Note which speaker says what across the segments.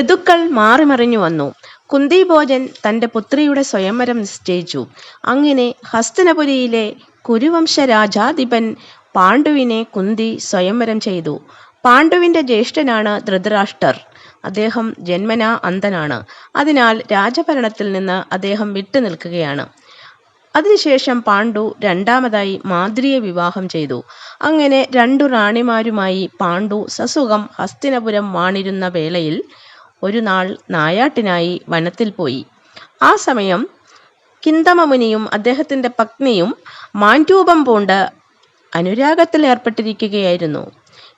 Speaker 1: ഋതുക്കൾ മാറിമറിഞ്ഞു വന്നു. കുന്തിഭോജൻ തന്റെ പുത്രിയുടെ സ്വയംവരം നിശ്ചയിച്ചു. അങ്ങനെ ഹസ്തനപുരിയിലെ കുരുവംശ രാജാധിപൻ പാണ്ഡുവിനെ കുന്തി സ്വയംവരം ചെയ്തു. പാണ്ഡുവിന്റെ ജ്യേഷ്ഠനാണ് ധൃതരാഷ്ട്രർ. അദ്ദേഹം ജന്മനാ അന്ധനാണ്. അതിനാൽ രാജഭരണത്തിൽ നിന്ന് അദ്ദേഹം വിട്ടുനിൽക്കുകയാണ്. അതിനുശേഷം പാണ്ഡു രണ്ടാമതായി മാദ്രിയെ വിവാഹം ചെയ്തു. അങ്ങനെ രണ്ടു റാണിമാരുമായി പാണ്ഡു സസുഖം ഹസ്തിനപുരം വാണിരുന്ന വേളയിൽ ഒരു നാൾ നായാട്ടിനായി വനത്തിൽ പോയി. ആ സമയം കിന്തമമുനിയും അദ്ദേഹത്തിന്റെ പത്നിയും മാൻരൂപം പൂണ്ട് അനുരാഗത്തിൽ ഏർപ്പെട്ടിരിക്കുകയായിരുന്നു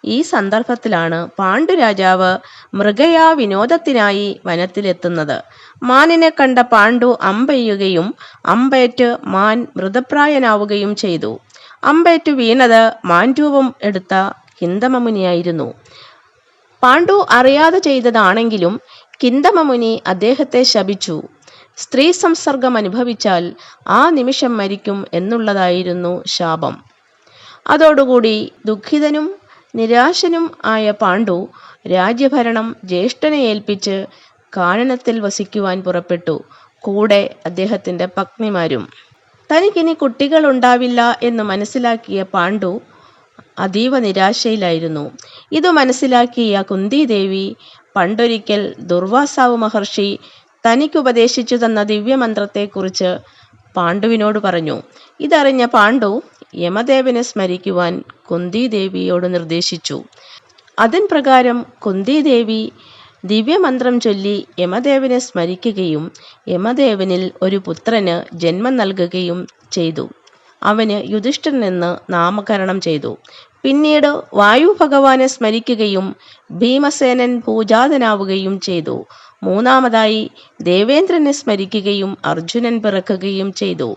Speaker 1: ഈ സന്ദർഭത്തിലാണ് പാണ്ഡുരാജാവ് മൃഗയാ വിനോദത്തിനായി വനത്തിലെത്തുന്നത്. മാനിനെ കണ്ട പാണ്ഡു അമ്പെയ്യുകയും അമ്പേറ്റ് മാൻ മൃതപ്രായനാവുകയും ചെയ്തു. അമ്പേറ്റ് വീണത് മാൻ രൂപം എടുത്ത കിന്തമമുനിയായിരുന്നു പാണ്ഡു അറിയാതെ ചെയ്തതാണെങ്കിലും കിന്തമമുനി അദ്ദേഹത്തെ ശപിച്ചു. സ്ത്രീ സംസർഗം അനുഭവിച്ചാൽ ആ നിമിഷം മരിക്കും എന്നുള്ളതായിരുന്നു ശാപം. അതോടുകൂടി ദുഃഖിതനും നിരാശനും ആയ പാണ്ഡു രാജ്യഭരണം ജ്യേഷ്ഠനെ ഏൽപ്പിച്ച് കാനനത്തിൽ വസിക്കുവാൻ പുറപ്പെട്ടു. കൂടെ അദ്ദേഹത്തിന്റെ പത്നിമാരും. തനിക്കിനി കുട്ടികളുണ്ടാവില്ല എന്ന് മനസ്സിലാക്കിയ പാണ്ഡു അതീവ നിരാശയിലായിരുന്നു. ഇത് മനസ്സിലാക്കിയ കുന്തിദേവി പണ്ടൊരിക്കൽ ദുർവാസാവ് മഹർഷി തനിക്ക് ഉപദേശിച്ചു തന്ന ദിവ്യമന്ത്രത്തെക്കുറിച്ച് പാണ്ഡുവിനോട് പറഞ്ഞു. ഇതറിഞ്ഞ പാണ്ഡു യമദേവനെ സ്മരിക്കുവാൻ കുന്തിദേവിയോട് നിർദ്ദേശിച്ചു. അതിൻ പ്രകാരം കുന്തിദേവി ദിവ്യമന്ത്രം ചൊല്ലി യമദേവനെ സ്മരിക്കുകയും യമദേവനിൽ ഒരു പുത്രന് ജന്മം നൽകുകയും ചെയ്തു. അവന് യുധിഷ്ഠിരൻ എന്ന് നാമകരണം ചെയ്തു. പിന്നീട് വായു ഭഗവാനെ സ്മരിക്കുകയും ഭീമസേനൻ പൂജാതനാവുകയും ചെയ്തു. മൂന്നാമതായി ദേവേന്ദ്രനെ സ്മരിക്കുകയും അർജുനൻ പിറക്കുകയും ചെയ്തു.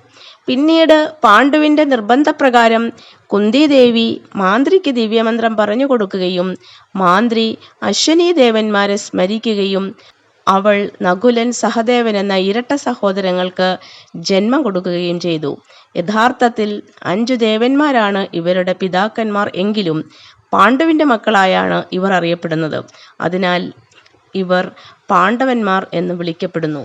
Speaker 1: പിന്നീട് പാണ്ഡുവിന്റെ നിർബന്ധപ്രകാരം കുന്തിദേവി മാന്ത്രിക്ക് ദിവ്യമന്ത്രം പറഞ്ഞു കൊടുക്കുകയും മാന്ത്രി അശ്വനി ദേവന്മാരെ സ്മരിക്കുകയും അവൾ നകുലൻ സഹദേവൻ എന്ന ഇരട്ട സഹോദരങ്ങൾക്ക് ജന്മം കൊടുക്കുകയും ചെയ്തു. യഥാർത്ഥത്തിൽ അഞ്ചു ദേവന്മാരാണ് ഇവരുടെ പിതാക്കന്മാർ എങ്കിലും പാണ്ഡുവിന്റെ മക്കളായാണ് ഇവർ അറിയപ്പെടുന്നത്. അതിനാൽ ഇവർ പാണ്ഡവന്മാർ എന്ന് വിളിക്കപ്പെടുന്നു.